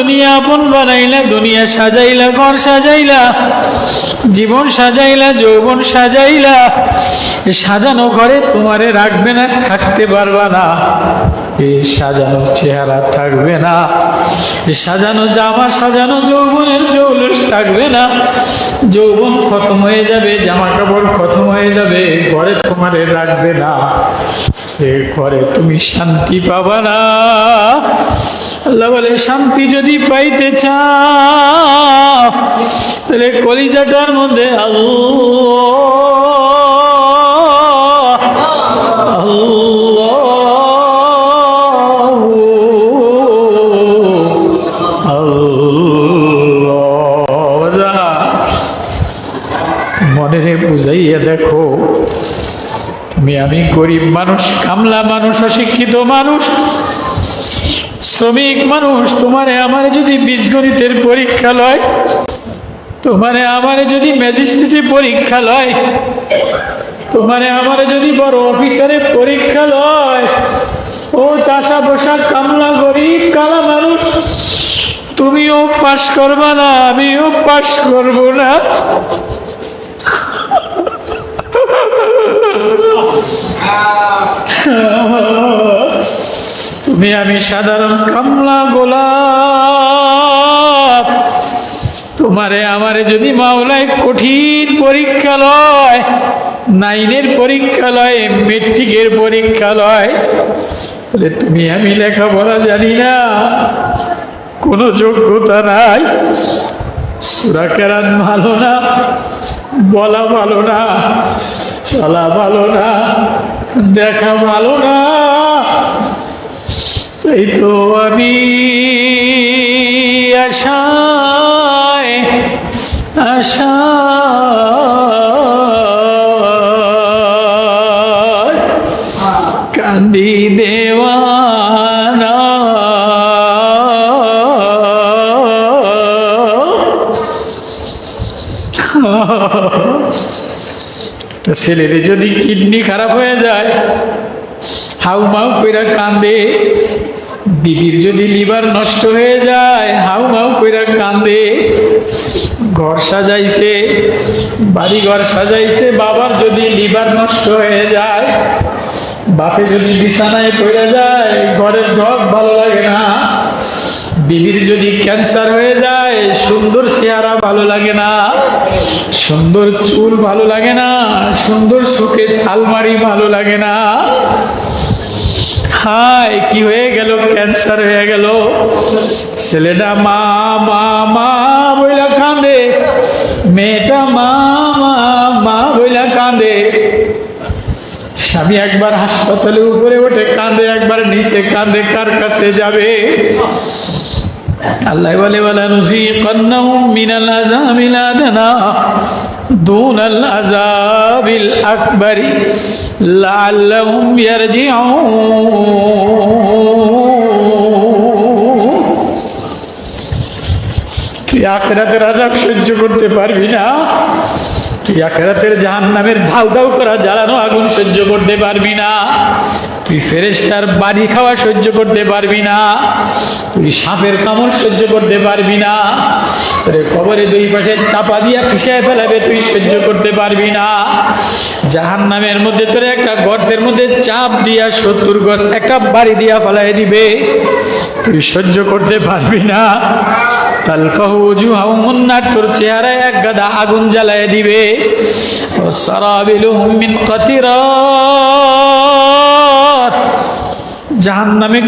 দুনিয়া আপন বানাইলা, দুনিয়া সাজাইলা, ঘর সাজাইলা, জীবন সাজাইলা, যৌবন সাজাইলা। সাজানো ঘরে তোমারে রাখবে না, থাকতে পারবা না। এই সাজানো চেহারা থাকবে না। সাজানো জামা, সাজানো যৌবনের জৌলুস থাকবে না। যৌবন খতম হয়ে যাবে জামা কাপড় খতম হয়ে যাবে, ঘরে তোমারে রাখবে না। এ ঘরে তুমি শান্তি পাবা না। আল্লাহ বলে, শান্তি যদি পাইতে চাও, তাহলে কলিজাটার মধ্যে আল্লাহ গরিব মানুষ, কামলা মানুষ, অশিক্ষিত মানুষ, শ্রমিক মানুষ, তোমারে আমার যদি বীজগণিতের পরীক্ষা লয়, তোমারে আমার যদি ম্যাজিস্ট্রেটের পরীক্ষা লয়, তোমারে আমার যদি বড় অফিসারের পরীক্ষা লয়, ও চাষা বসা কামলা গরিব কালা মানুষ, তুমিও পাশ করবা না, আমিও পাশ করব না। তুমি আমি সাধারণ কামলা গোলাপ। তোমারে আমারে যদি মাওলায় কঠিন পরীক্ষা লয় নাইনের পরীক্ষা লয় মেট্রিকের পরীক্ষা লয় বলে তুমি আমি লেখাপড়া জানি না। কোনো যোগ্যতা নাই। সুরা কেরান ভালো না, বলা ভালো না। চলা ভালো না দেখা ভালো না। এই তো আমি আশায় আশা কান্দি দেওয়ানা ছেলের যদি কিডনি খারাপ হয়ে যায়, হাউ মাউ কইরা কান্দে। বিবির যদি লিভার নষ্ট হয়ে যায়, হাউ মাউ কইরা কান্দে। ঘর সাজাইছে বাড়ি ঘর সাজাইছে, বাবার যদি লিভার নষ্ট হয়ে যায়, বাপে যদি বিছানায় পড়ে যায়, ঘরের ঢক ভালো লাগে না। বিবির যদি ক্যান্সার হয়ে যায়, সুন্দর চেহারা ভালো লাগে না, সুন্দর চুল ভালো লাগে না, সুন্দর সুকেশ আলমারি ভালো লাগে না। হায়, কি হয়ে গেল? ক্যান্সার হয়ে গেল। ছেলেটা মা মা মা বইলা কাঁদে। মেয়েটা মা মা মা বইলা কাঁদে। স্বামী একবার হাসপাতালে উপরে ওঠে কাঁদে, একবার নিচে কাঁদে, কার কাছে যাবে? আল্লাহ বলে তুই আখেরাতের আযাব সহ্য করতে পারবি না। তুই আখেরাতের জাহান্নামের ধাউ ধাউ করা জ্বালানো আগুন সহ্য করতে পারবি না। তুই ফেরেশতার বাড়ি খাওয়া সহ্য করতে পারবি না, তুই সাপের কামড় সহ্য করতে পারবি না, তোরে কবরে দুই পাশে চাপা দিয়া ফিসায় ফেলাবে তুই সহ্য করতে পারবি না। জাহান নামের মধ্যে তোরে একটা গর্তের মধ্যে চাপ দিয়া সত্তর গছ একটা বাড়ি দিয়া ফেলাই দিবে, তুই সহ্য করতে পারবি না। তোর এক গাদা আগুন জ্বালায় দিবে। ও সারাবিলুহুম মিন কাতিরাত জাহান্নামে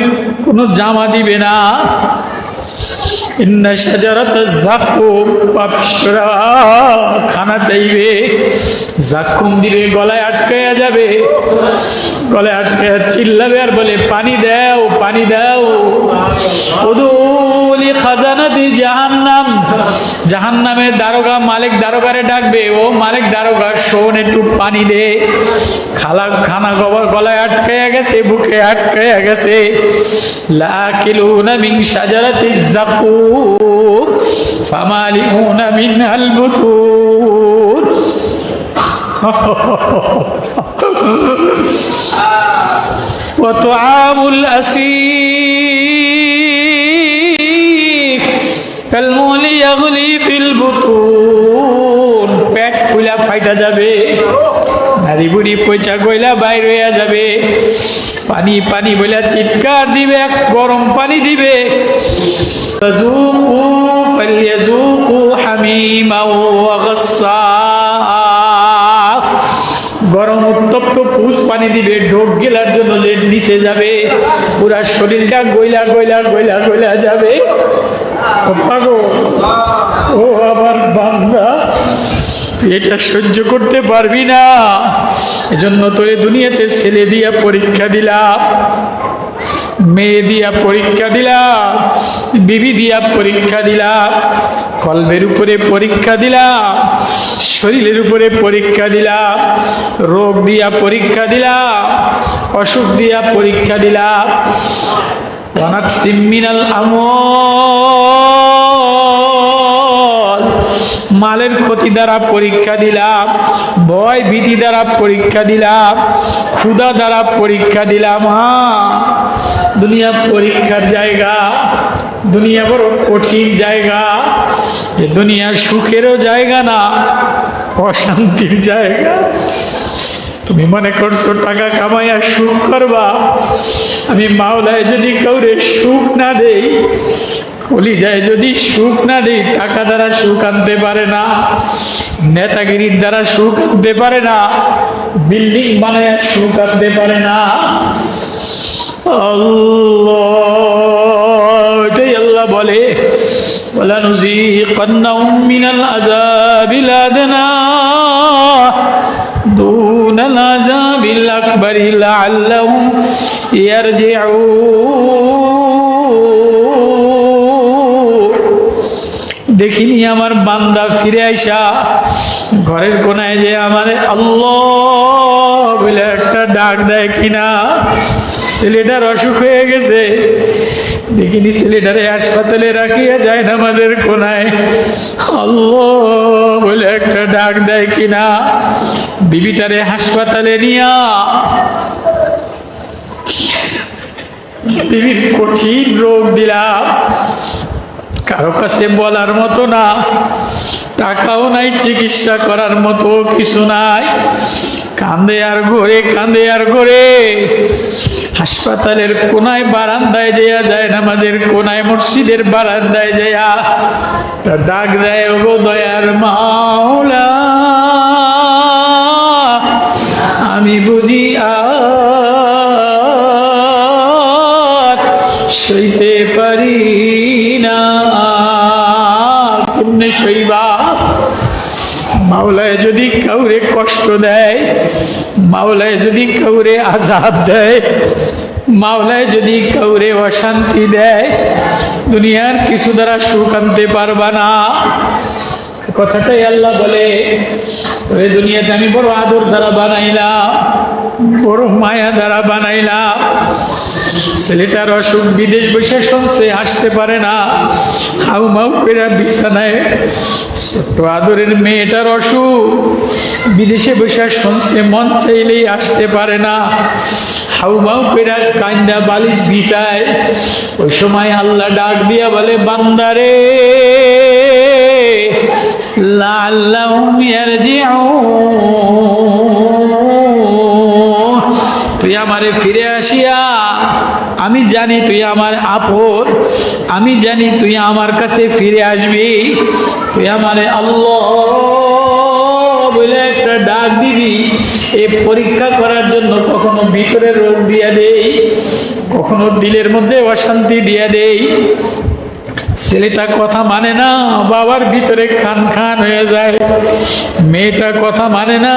কোনো জামা দিবে না। খানা চাইবে। জাকুম দিবে গলায় আটকায়া যাবে। গলায় আটকায়া চিল্লাবে আর বলে, পানি দাও পানি দাও। উদুলি খাজানাতি জাহান্নাম জাহান্নামের দারোগা মালিক দারোগারে ডাকবে ও মালিক দারোগা শোন একটু পানি দে খালা খানা গবর গলায় আটকায়া গেছে বুকে আটকায়া গেছে লাকিলুনা মিন শাজারাতি জাকুম ফামালিউনা মিনহাল বুতুন وطعام الأسير কালমুলি ইয়াগলি মতন পেট খুলা ফাইটা যাবে। নারী বুড়ি পয়সা কইলা বাইর হইয়া যাবে। পানি পানি বইলা চিৎকার দিবে গরম পানি দিবে। গরম উত্তপ্ত পুষ পানি দিবে, ঢোক গেলার জন্য যে নিচে যাবে। পুরা শরীরটা গইলা গইলা গইলা গইলা যাবে। ও আমার বান্দা এটা সহ্য করতে পারবি না। এজন্য তো তোরে দুনিয়াতে ছেলে দিয়া পরীক্ষা দিলাম মেয়ে দিয়া পরীক্ষা দিলাম বিবি দিয়া পরীক্ষা দিলাম কলবের উপরে পরীক্ষা দিলাম শরীরের উপরে পরীক্ষা দিলাম রোগ দিয়া পরীক্ষা দিলাম অসুখ দিয়া পরীক্ষা দিলাম অনেক সিমিনাল আমল মালের ক্ষতি দ্বারা পরীক্ষা দিলাম, ভয় ভীতি দ্বারা পরীক্ষা দিলাম, ক্ষুধা দ্বারা পরীক্ষা দিলাম হ্যাঁ। দুনিয়া পরীক্ষার জায়গা, দুনিয়া বড় কঠিন জায়গা, এ দুনিয়া সুখেরও জায়গা না, অশান্তির জায়গা। তুমি মনে করছ টাকা কামাইয়া সুখ করবা, আমি মাওলায় যদি কাউরে সুখ না দেই কলিজায় যদি সুখ না দেই টাকা দ্বারা সুখ আনতে পারে না নেতাগিরির দ্বারা সুখ আনতে পারে না বিল্ডিং বানায় সুখ আনতে পারে না আল্লাহ এটাই আল্লাহ বলে ولنذيقنهم من العذاب الأدنى دون العذاب الأكبر لعلهم يرجعون দেখিনি আমার বান্দা ফিরে আইসা, ঘরের কোনায় যে আমার আল্লাহ বলে একটা ডাক দেয় কিনা ছেলেটার অসুখ হয়ে গেছে। দেখিনি ছেলেটারে হাসপাতালে রাখিয়া যায় না আমাদের কোনায়। আল্লাহ বলে একটা ডাক দেয় কিনা, বিবিটারে হাসপাতালে নিয়া। বিবির কঠিন রোগ দিলাম। কারও কাছে বলার মতো না, টাকাও নাই, চিকিৎসা করার মতো কিছু নাই। কান্দে আর ঘরে, কান্দে আর ঘরে। হাসপাতালের কোনায় বারান্দায় যেয়া যায়, নামাজের কোনায় মসজিদের বারান্দায় যেয়া তা ডাক দেয় গো দয়ার মাওলা, আমি বুঝি আর সইতে কেমনে সইবা মাওলায় যদি কাউরে কষ্ট দেয়, মাওলায় যদি কাউরে আজাব দেয়, মাওলায় যদি কাউরে অশান্তি দেয়, দুনিয়ার কিছু দ্বারা সুখ আনতে পারবা না। কথাটাই আল্লাহ বলে ওই দুনিয়াতে আমি বড় আদর দ্বারা বানাইলাম, বড় মায়া দ্বারা বানাইলাম ছেলেটার অসুখ, বিদেশ বসে শুনছে, আসতে পারে না। হাউ মাউ পেরা বিছানায়। ছোট্ট আদরের মেয়েটার অসুখ, বিদেশে বসে শুনছে, মন চাইলেই আসতে পারে না। হাউ মাউ পেরা কান্দা বালিশ বিছায় ওই সময় আল্লাহ ডাক দিয়া বলে, বান্দারে লাল্লাহুম ইয়ারজিউন। আমারে ফিরে আসিয়া, আমি জানি তুই আমার আপন, আমি জানি তুই আমার কাছে ফিরে আসবি। তুই আমারে আল্লাহ বলে একটা ডাক দিবি। এ পরীক্ষা করার জন্য কখনো ভিতরে রোগ দিয়া দেই, কখনো দিলের মধ্যে অশান্তি দিয়া দেই। ছেলেটা কথা মানে না, বাবার ভিতরে খান খান হয়ে যায়। মেয়েটা কথা মানে না,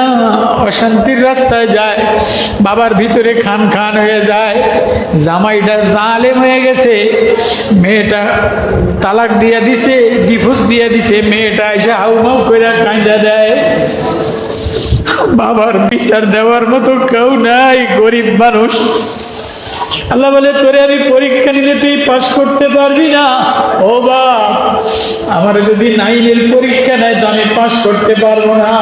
অশান্তির রাস্তায় যায়, বাবার ভিতরে খান খান হয়ে যায়। জামাইটা জালেম হয়ে গেছে, মেয়েটা তালাক দিয়ে দিছে, ডিভোর্স দিয়ে দিছে, মেয়েটা এসে হাউ হাউমাউ করে কাঁদা দেয়। বাবার বিচার দেওয়ার মতো কেউ নাই, গরিব মানুষ। আল্লাহ বলে, তোরে আমি পরীক্ষা নিলে তুই পাশ করতে পারবি না। ও বা, আমার যদি নাইনের পরীক্ষা নেয় তো আমি পাশ করতে পারব না।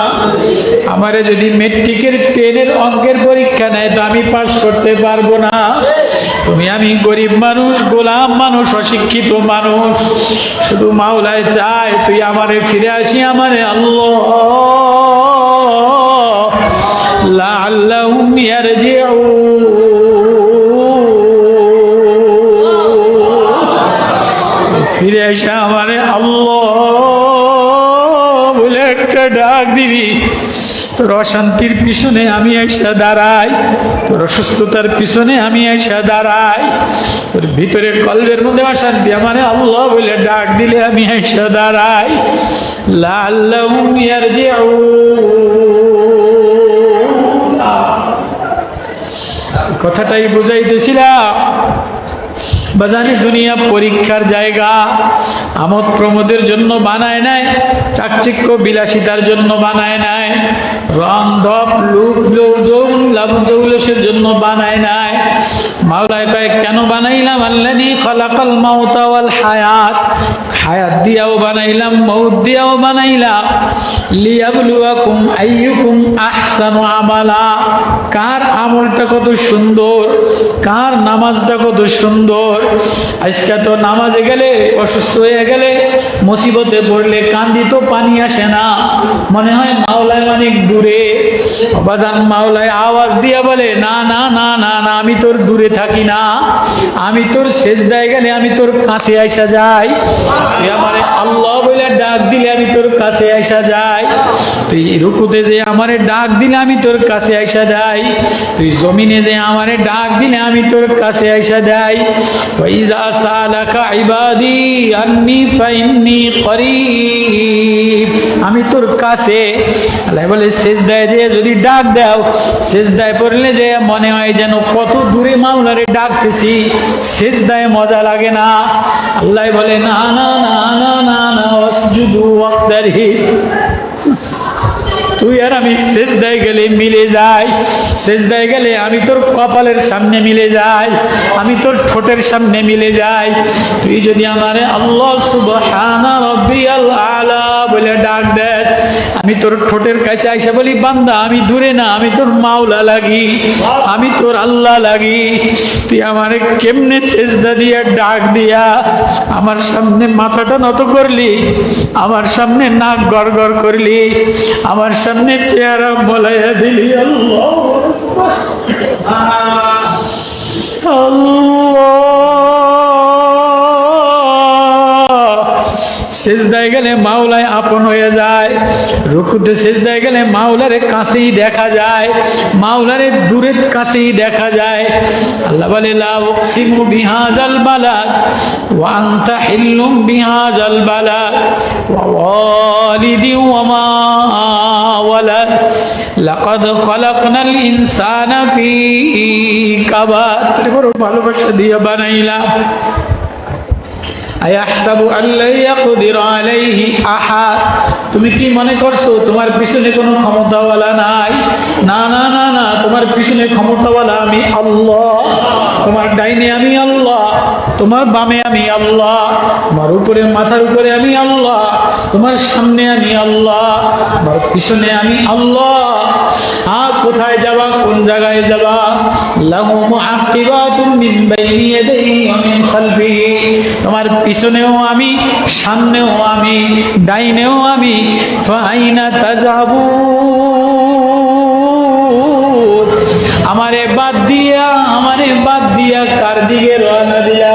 আমারে যদি মেট্রিকের টেনের অঙ্কের পরীক্ষা নেয় তো আমি পাশ করতে পারব না। তুমি আমি গরিব মানুষ, গোলাম মানুষ, অশিক্ষিত মানুষ। শুধু মাওলায় চায় তুই আমারে ফিরে আসি আমারে আল্লাহ। লাআল্লাহুম ইয়ারজিউন। ফিরে এসে আমারে আল্লাহ বলে একটা ডাক দিবি। তোর অশান্তির পিছনে আমি এসে দাঁড়াই। তোর অসুস্থতার পিছনে আমি এসে দাঁড়াই। তোর ভিতরে কলবের মধ্যে অশান্তি, আমারে আল্লাহ বলে ডাক দিলে আমি এসে দাঁড়াই। লাল্লাহুম ইয়ারজিউন। কথাটাই বুঝাইতেছিলাম। বাজানি দুনিয়া পরীক্ষার জায়গা। আমোদ প্রমোদের জন্য বানায় নেয়, চাকচিক্য বিলাসিতার জন্য বানায় নেয়, রং, ধপ, লুক যৌন লাভ, জৌলসের জন্য বানায় নেয়। মাওলায় কয়েক কেন বানাইলাম? আল্লাহ খলাকাল মাওতাওয়াল হায়াত। হায়াত দিয়াও বানাইলাম মৌত দিয়াও বানাইলাম। লিয়াবলুয়াকুম আইয়ুকুম আহসানু আমালা। কার আমলটা কত সুন্দর, কার নামাজটা কত সুন্দর। আজকে তো নামাজে গেলে, অসুস্থ হয়ে গেলে মুসিবতে পড়লে কান্দি তো পানি আসে না। মনে হয় মাওলায় অনেক দূরে। বাজান মাওলায় আওয়াজ দিয়া বলে, না না না না না, আমি তোর দূরে থাকি না। আমি তোর শেষ দায় গেলে আমি তোর কাছে আইসা যাই। আমার আল্লাহ বলে ডাক দিলে আমি তোর কাছে আইসা যাই। তুই রুকুতে যে আমারে ডাক দিলে আমি তোর কাছে আইসা যাই। তুই জমিনে যে আমারে ডাক দিলে আমি তোর কাছে আইসা যাই। ওয়াইজা আমি তোর কাছে, আল্লাহ বলে শেষ দেয় যে যদি ডাক দাও শেষ দায় পড়লে যে মনে হয় যেন কত দূরে মাওলারে ডাকতেছি শেষ দায় মজা লাগে না। আল্লাহ বলে, না না না না না না অসজুদু ওয়াক্তারি তুই আর আমি শেষ দায় গেলে মিলে যাই। শেষ দায় গেলে আমি তোর কপালের সামনে মিলে যাই। আমি তোর ঠোঁটের সামনে মিলে যাই। তুই যদি আমারে আল্লাহ সুবহানা রব্বিয়াল আলা বলে ডাক দেস, আমি তোর ঠোঁটের কাছে আইসা বলি, বান্দা, আমি দূরে না, আমি তোর মাওলা লাগি, আমি তোর আল্লাহ লাগি। তুই আমারে কেমনে সেজদা দিয়া, ডাক দিয়া আমার সামনে মাথাটা নত করলি, আমার সামনে নাক গড় করলি, আমার সামনে চেহারা বলাইয়া দিলি। আল্লাহ আল্লাহ সেজদায় গেলে মাওলায় আপন হয়ে যায়। রুকুতে সেজদায় গেলে মাওলারে কাছেই দেখা যায়। মাওলারে দূরের কাছেই দেখা যায়। আল্লাহ বলে, লা উকসিমু বিহাজাল বালাদ, ওয়া আনতা হিল্লুম বিহাজাল বালাদ, ওয়া ওয়ালিদি ওয়া মা ওয়ালাদ, লাকাদ খলাকনাল ইনসানা ফি কাবাদ। ভালোবাসা দিয়ে বানাইলাম আহাদ। তুমি কি মনে করছ তোমার পিছনে কোনো ক্ষমতাওয়ালা নাই? না না না না, তোমার পিছনে ক্ষমতাওয়ালা আমি আল্লাহ। তোমার ডাইনে আমি আল্লাহ, তোমার বামে আমি আল্লাহ, তোমার উপরে, মাথার উপরে আমি আল্লাহ। তোমার সামনে আমি আল্লাহ পিছনে আমি আল্লাহ। আর কোথায় যাবা, কোন জায়গায় যাবা? লাহু মুআকিবাতুম মিন বাইনি ইয়াদাইহি তোমার পিছনেও আমি, সামনেও আমি, ডাইনেও আমি ফাইনা তাজাবু আমারে বাদ দিয়া, আমারে বাদ দিয়া কার দিকে রওনা দিয়া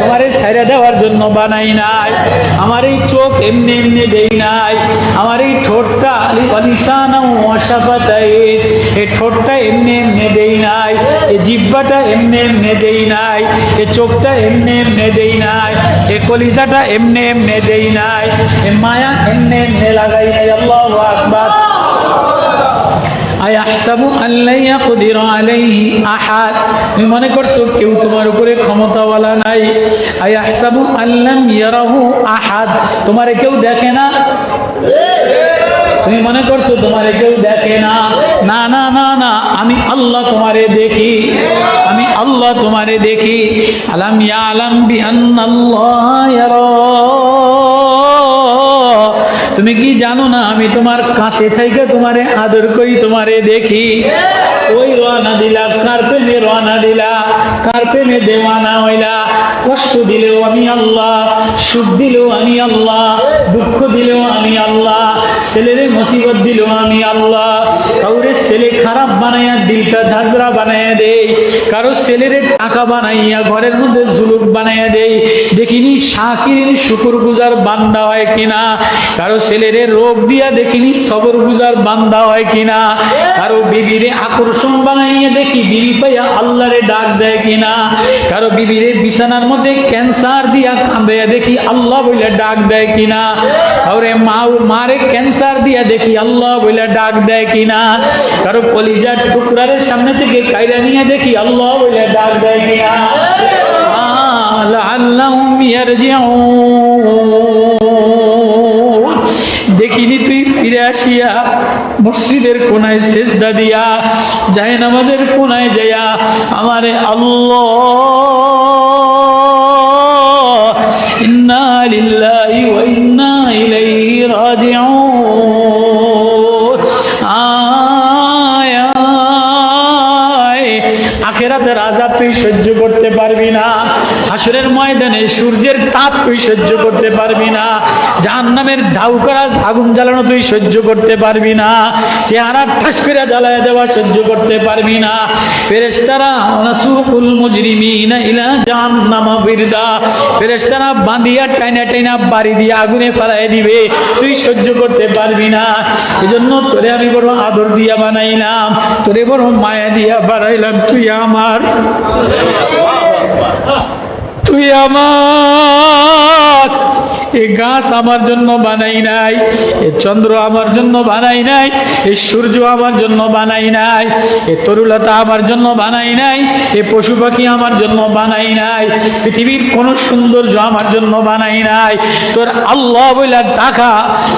তোমার এই সাইরা দেওয়ার জন্য বানাই নাই। আমার এই চোখ এমনি এমনি দেই নাই। আমার এই ঠোঁটটা আলি অলিসানা অসাপাতাই এই ঠোঁটটা এমনি এমনি দেই নাই। এই জিব্বাটা এমনি এমনি দেই নাই। এই চোখটা এমনি এমনি দেই নাই। এই কলিজাটা এমনি এমনি দেই নাই। এই মায়া এমনি এমনি লাগাই নাই। আল্লাহু আকবার। আয়াহসাবু আল্লাহ ইয়াকদির আলাইহি আহাদ। তুমি মনে করছ কেউ তোমার উপরে ক্ষমতাওয়ালা নাই। আয়াহসাবু আল্লাম ইয়ারাহু আহাদ। তোমারে কেউ দেখে না? তুমি মনে করছ তোমারে কেউ দেখে না? না না না না। আমি আল্লাহ তোমারে দেখি। আমি আল্লাহ তোমারে দেখি। আলাম ইয়া আলাম বি আন্নাল্লাহ ইয়ারা তুমি কি জানো না, আমি তোমার কাছে থেকে তোমারে আদর করি, তোমারে দেখি। ওই রানা দিলা, কার প্রেমে রওনা দিলা, কার প্রেমে দেওয়ানা হইলা। কষ্ট দিলেও আমি আল্লাহ, সুখ দিলেও আমি আল্লাহ, দুঃখ দিলেও আমি আল্লাহ, ছেলেরে মুসিবত দিলেও আমি আল্লাহ। কাউরে ছেলে খারাপ বানাইয়া দিলটা ঝাঁঝরা বানাইয়া দেই, কারও ছেলেরে টাকা বানাইয়া, ঘরের মধ্যে জুলুক বানাইয়া দেই। দেখিনি শাকির শুকুর গুজার বান্দা হয় কিনা? কারও ছেলেরে রোগ দিয়া দেখিনি সবর গুজার বান্দা হয় কিনা? কারও বিবিরে আকর্ষণ বানাইয়া দেখি বিবি পাইয়া আল্লাহরে ডাক দেয় কিনা? কারও বিবিরে বিছানার মধ্যে ক্যান্সার দিয়া কাঁদাইয়া দেখি আল্লাহ বলে ডাক দেয় কিনা? কাউরে মা মারে ক্যান্সার দিয়া দেখি আল্লাহ বলে ডাক দেয় কিনা? কারো কলিজার টুকরারের সামনে থেকে কাইরা নিয়ে দেখি আল্লাহ বলে ডাক দেয় কিনা لعلهم يرجعون দেখিনি তুই ফিরে আসিয়া মসজিদের কোনায় সেজদা দিয়া যায় নামাজের কোনায় যাইয়া আমারে আল্লাহ ইন্না লিল্লাহি ওয়া ইন্না ইলাইহি রাজিউন আখেরাতের আজাব তুই সহ্য করতে পারবি না। হাসরের ময়দানে সূর্যের তাপ তুই সহ্য করতে পারবি না। জাহান্নামের ঢাউ করা আগুন জ্বালানো তুই সহ্য করতে পারবি না। চেহারা ঠাস করে জ্বালায় দেওয়া সহ্য করতে পারবি না। ফেরেশতারা অনাসুকুল মুজরিমিনা ইলা জাহান্নামা বিরদা। ফেরেশতারা বাঁধিয়া টাইনা টাইনা বাড়ি দিয়ে আগুনে ফেলায় দিবে। তুই সহ্য করতে পারবি না। এজন্য তোরে আমি বড় আদর দিয়া বানাইলাম। তোরে বড় মায়া দিয়া বানাইলাম তুই আমার 四零年五二环啊 তুই আমার। এ গাছ আমার জন্য বানাই নাই, এ চন্দ্র আমার জন্য বানাই নাই, এ সূর্য আমার জন্য বানাই নাই, এ তরুলতা আমার জন্য বানাই নাই, এ পশু পাখি আমার জন্য বানাই নাই, পৃথিবীর কোন সৌন্দর্য আমার জন্য বানাই নাই। তোর আল্লাহ বইলা টাকা,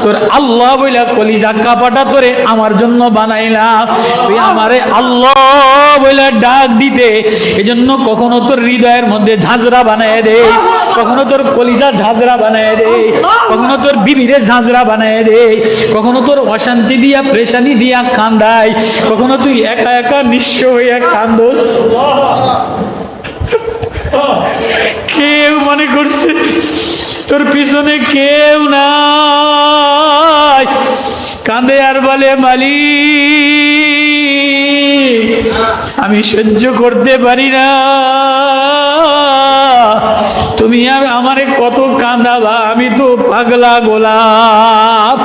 তোর আল্লাহ বইলা কলিজা কাপাটা তোরে আমার জন্য বানাইলাম। তুই আমারে আল্লাহ বইলা ডাক দিতে, এজন্য কখনো তোর হৃদয়ের মধ্যে ঝাঁঝরা বানায় দে কখনো তোর কলিজা ঝাঁঝরা বানায় দে কখনো তোর বিবিরে ঝাঁঝরা বানায় দে কখনো তোর অশান্তি দিয়া, প্রেশানি দিয়া কান্দাই কখনো তুই একা একা নিঃস্ব হইয়া কান্দোস। কেউ মনে করছে তোর পিছনে কেউ নাই। কাঁদে আর বলে, মালিক, আমি সহ্য করতে পারি না। আর আমারে কত কাঁদাবা, আমি তো পাগলা গোলাপ।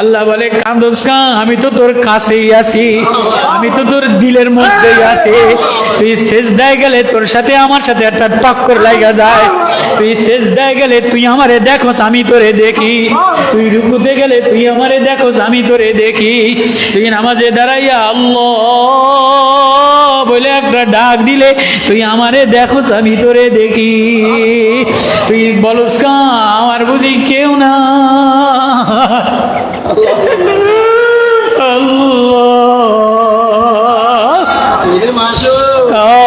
আল্লাহ বলে, কান্দোস কা, আমি তো তোর কাছেই আছি, আমি তো তোর দিলের মধ্যেই আছি। তুই শেষ দেয় গেলে তোর সাথে আমার সাথে একটা টক্কর লাগা যায়। তুই শেষ দেয় গেলে তুই আমারে দেখোস, আমি তোরে দেখি। তুই রুকুতে গেলে তুই আমারে দেখোস, আমি তোরে দেখি। তুই নামাজে দাঁড়াইয়া আল্লাহ বলে একটা ডাক দিলে তুই আমারে দেখোস আমি তোরে দেখি। তুই বলস কা আমার বুঝি কেউ না। আল্লাহ।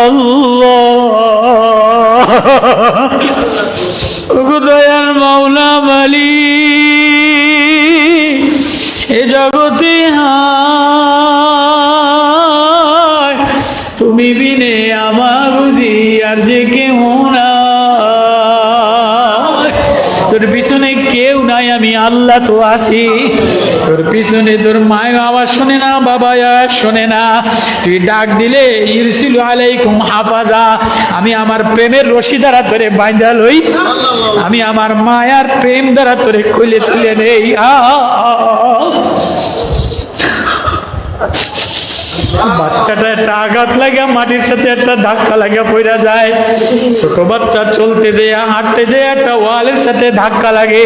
আল্লাহ। আমি আল্লাহ তো আছি। তোর পিছনে তোর মায় আওয়াজ শোনে না, বাবা আওয়াজ শোনে না। তুই ডাক দিলে, ইরসিলু আলাইকুম হাফাজা। আমি আমার প্রেমের রশি দ্বারা তোরে বাইন্দা লই। আমি আমার মায়ার প্রেম দ্বারা তোরে খুলে তুলে নেই। আ। বাচ্চাটা একটা আঘাত লাগে মাটির সাথে একটা ধাক্কা লাগে পড়া যায়। ছোট বাচ্চা চলতে যেয়ে হাঁটতে যেয়ে একটা ওয়ালের সাথে ধাক্কা লাগে।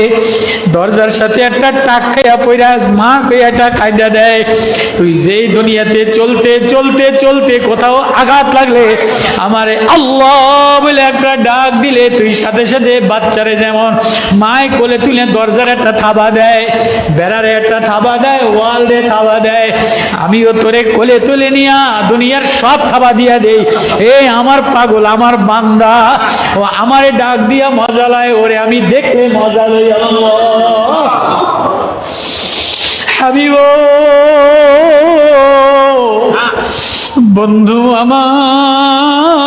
দরজার সাথে একটা টাক খাইয়া পড়া মা একটা খাইদা দেয়। তুই যেই দুনিয়াতে চলতে চলতে চলতে কোথাও আঘাত লাগলে আমারে আল্লাহ বলে একটা ডাক দিলে তুই সাথে সাথে বাচ্চারে যেমন মায় কোলে তুলে দরজার একটা থাবা দেয়, বেড়ারে একটা থাবা দেয়, ওয়াল থাবা দেয়। আমিও তোরে কোলে তুলে নিয়া দুনিয়ার সব থাবা দিয়া দেই। এ আমার পাগল, আমার বান্দা। ও আমারে ডাক দিয়া মজা লায়, ওরে আমি দেখে মজা লই হাবিব, বন্ধু আমার।